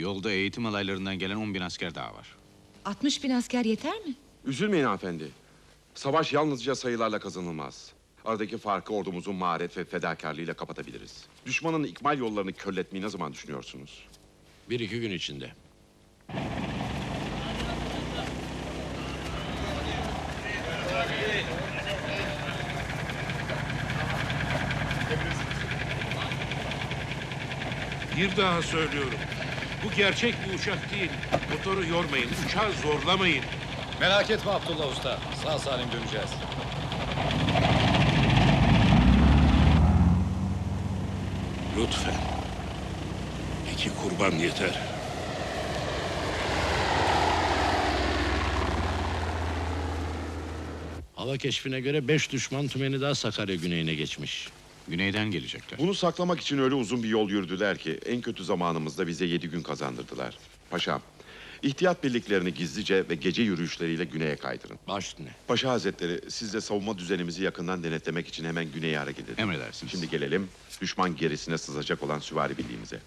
Yolda eğitim alaylarından gelen 10 bin asker daha var. 60 bin asker yeter mi? Üzülmeyin hanımefendi. Savaş yalnızca sayılarla kazanılmaz. Aradaki farkı ordumuzun maharet ve fedakarlığıyla kapatabiliriz. Düşmanın ikmal yollarını körletmeyi ne zaman düşünüyorsunuz? Bir iki gün içinde. Bir daha söylüyorum. Bu gerçek bir uçak değil. Motoru yormayın, uçağı zorlamayın. Merak etme Abdullah Usta. Sağ salim döneceğiz. Lütfen. İki kurban yeter. Hava keşfine göre beş düşman tümeni daha Sakarya güneyine geçmiş. Güneyden gelecekler. Bunu saklamak için öyle uzun bir yol yürüdüler ki en kötü zamanımızda bize yedi gün kazandırdılar. Paşam, ihtiyat birliklerini gizlice ve gece yürüyüşleriyle güneye kaydırın. Baş üstüne. Paşa Hazretleri, siz de savunma düzenimizi yakından denetlemek için hemen güneye hareket edin. Emredersiniz. Şimdi gelelim düşman gerisine sızacak olan süvari birliğimize.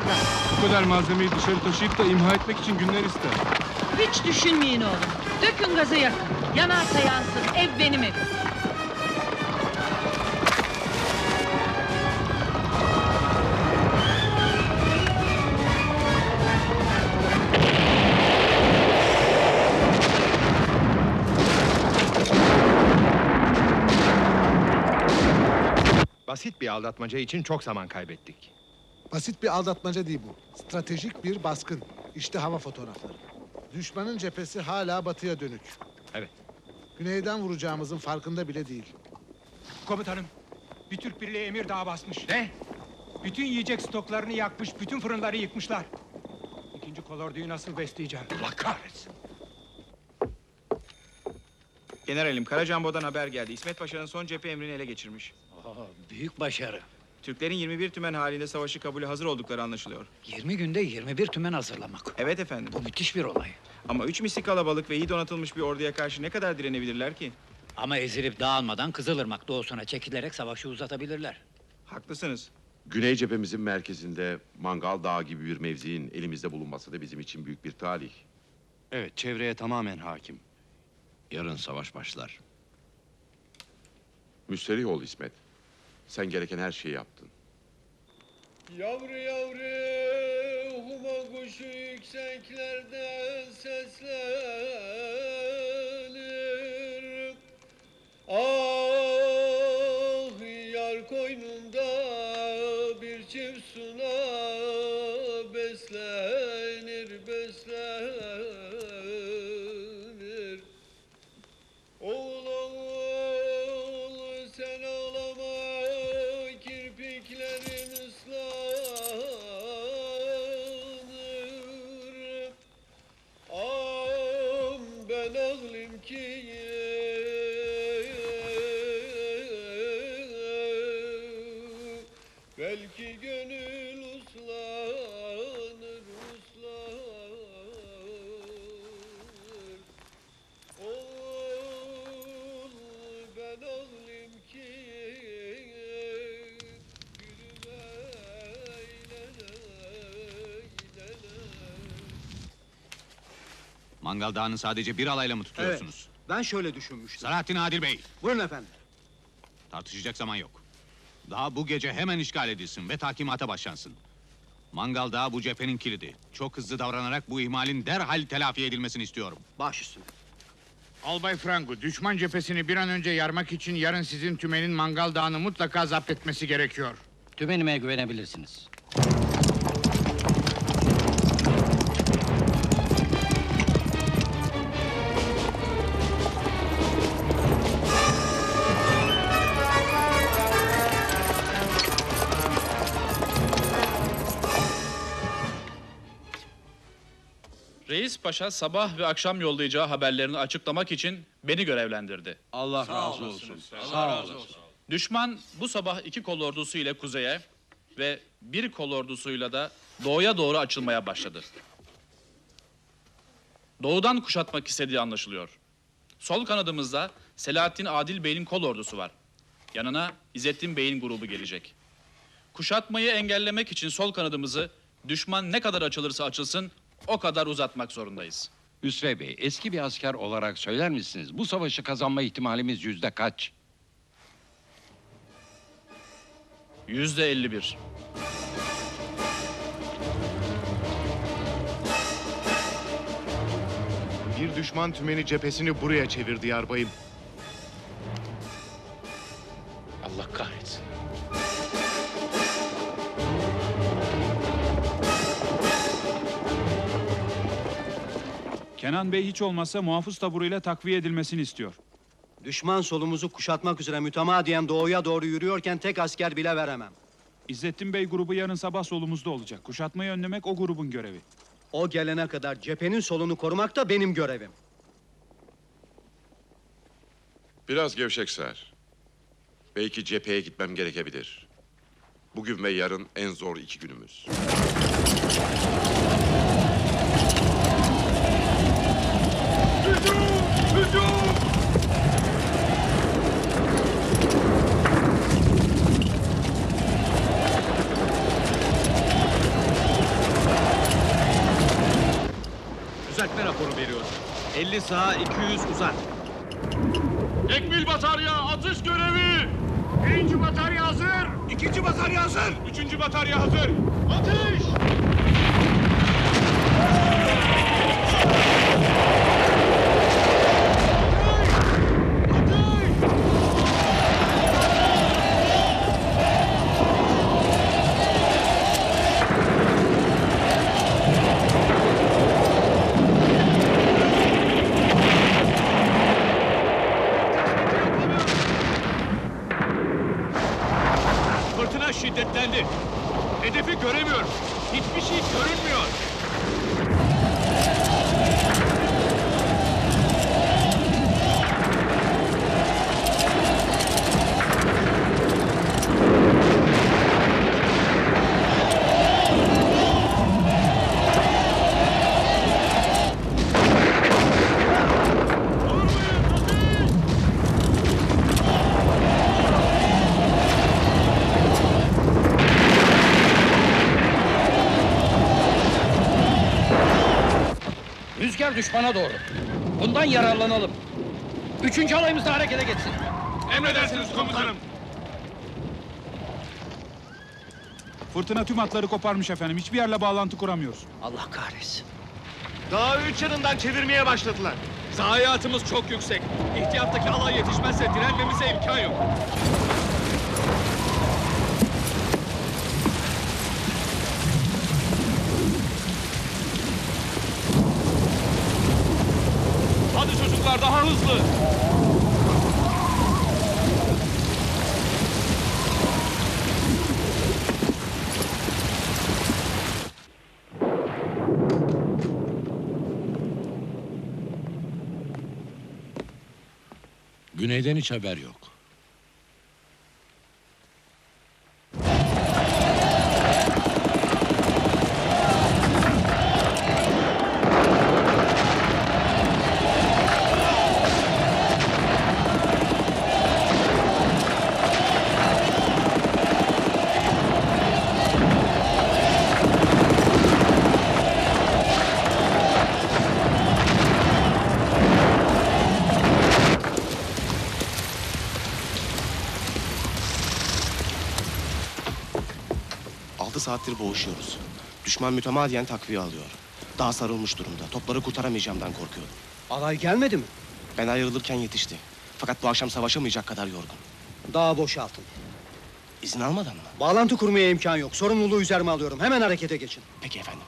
Burada. Bu kadar malzemeyi dışarı taşıyıp da imha etmek için günler ister. Hiç düşünmeyin oğlum. Dökün gazı yakın. Yanarsa yansın. Ev benim evim. Basit bir aldatmaca için çok zaman kaybettik. Basit bir aldatmaca değil bu. Stratejik bir baskın. İşte hava fotoğrafları. Düşmanın cephesi hala batıya dönük. Evet. Güneyden vuracağımızın farkında bile değil. Komutanım, bir Türk birliği emir daha basmış. Ne? Bütün yiyecek stoklarını yakmış, bütün fırınları yıkmışlar. İkinci kolorduyu nasıl besleyeceğim? Allah kahretsin. Generalim Karacanbo'dan haber geldi. İsmet Paşa'nın son cephe emrini ele geçirmiş. büyük başarı. Türklerin 21 tümen halinde savaşı kabulü hazır oldukları anlaşılıyor. 20 günde 21 tümen hazırlamak. Evet efendim. Bu müthiş bir olay. Ama üç misli kalabalık ve iyi donatılmış bir orduya karşı ne kadar direnebilirler ki? Ama ezilip dağılmadan Kızılırmak doğusuna çekilerek savaşı uzatabilirler. Haklısınız. Güney cephemizin merkezinde Mangal Dağı gibi bir mevziin elimizde bulunması da bizim için büyük bir talih. Evet, çevreye tamamen hakim. Yarın savaş başlar. Müsterih ol İsmet. Sen gereken her şeyi yaptın. Yavru yavru huma kuşu yükseklerden seslenir Ağlayım ki belki gönül Mangal Dağı'nı sadece bir alayla mı tutuyorsunuz? Ben şöyle düşünmüştüm. Selahattin Adil Bey, Buyurun efendim. tartışacak zaman yok. Daha bu gece hemen işgal edilsin ve takimata başlansın. Mangal Dağı bu cephenin kilidi. Çok hızlı davranarak bu ihmalin derhal telafi edilmesini istiyorum. Baş üstüne. Albay Franco, düşman cephesini bir an önce yarmak için yarın sizin tümenin Mangal Dağı'nı mutlaka zapt etmesi gerekiyor. Tümenime güvenebilirsiniz. Reis Paşa sabah ve akşam yollayacağı haberlerini açıklamak için beni görevlendirdi. Allah razı olsun. Sağ olun. Düşman bu sabah iki kolordusu ile kuzeye ve bir kolordusuyla da doğuya doğru açılmaya başladı. Doğudan kuşatmak istediği anlaşılıyor. Sol kanadımızda Selahattin Adil Bey'in kolordusu var. Yanına İzzettin Bey'in grubu gelecek. Kuşatmayı engellemek için sol kanadımızı düşman ne kadar açılırsa açılsın o kadar uzatmak zorundayız. Hüsrev Bey, eski bir asker olarak söyler misiniz? Bu savaşı kazanma ihtimalimiz yüzde kaç? Yüzde 51. Bir düşman tümeni cephesini buraya çevirdi yarbayım. Kenan Bey hiç olmazsa muhafız taburuyla takviye edilmesini istiyor. Düşman solumuzu kuşatmak üzere mütemadiyen doğuya doğru yürüyorken tek asker bile veremem. İzzettin Bey grubu yarın sabah solumuzda olacak. Kuşatmayı önlemek o grubun görevi. O gelene kadar cephenin solunu korumak da benim görevim. Biraz gevşek ser. Belki cepheye gitmem gerekebilir. Bugün ve yarın en zor iki günümüz. 50 sağa 200 uzat. Tekmil batarya atış görevi. Birinci batarya hazır. İkinci batarya hazır. Üçüncü batarya hazır. Atış. Fırtına şiddetlendi. Hedefi göremiyorum. Hiçbir şey görünmüyor. Düşmana doğru. Bundan yararlanalım. Üçüncü alayımız da harekete geçsin. Emredersiniz komutanım. Fırtına tüm hatları koparmış efendim. Hiçbir yerle bağlantı kuramıyoruz. Allah kahretsin. Dağı üç yanından çevirmeye başladılar. Zayiatımız çok yüksek. İhtiyattaki alay yetişmezse direnmemize imkan yok. Çocuklar daha hızlı. Güneyden hiç haber yok. Saattir boğuşuyoruz. Düşman mütemadiyen takviye alıyor. Daha sarılmış durumda. Topları kurtaramayacağımdan korkuyorum. Alay gelmedi mi? Ben ayrılırken yetişti. Fakat bu akşam savaşamayacak kadar yorgun. Daha boşaltın. İzin almadan mı? Bağlantı kurmaya imkan yok. Sorumluluğu üzerime alıyorum. Hemen harekete geçin. Peki efendim.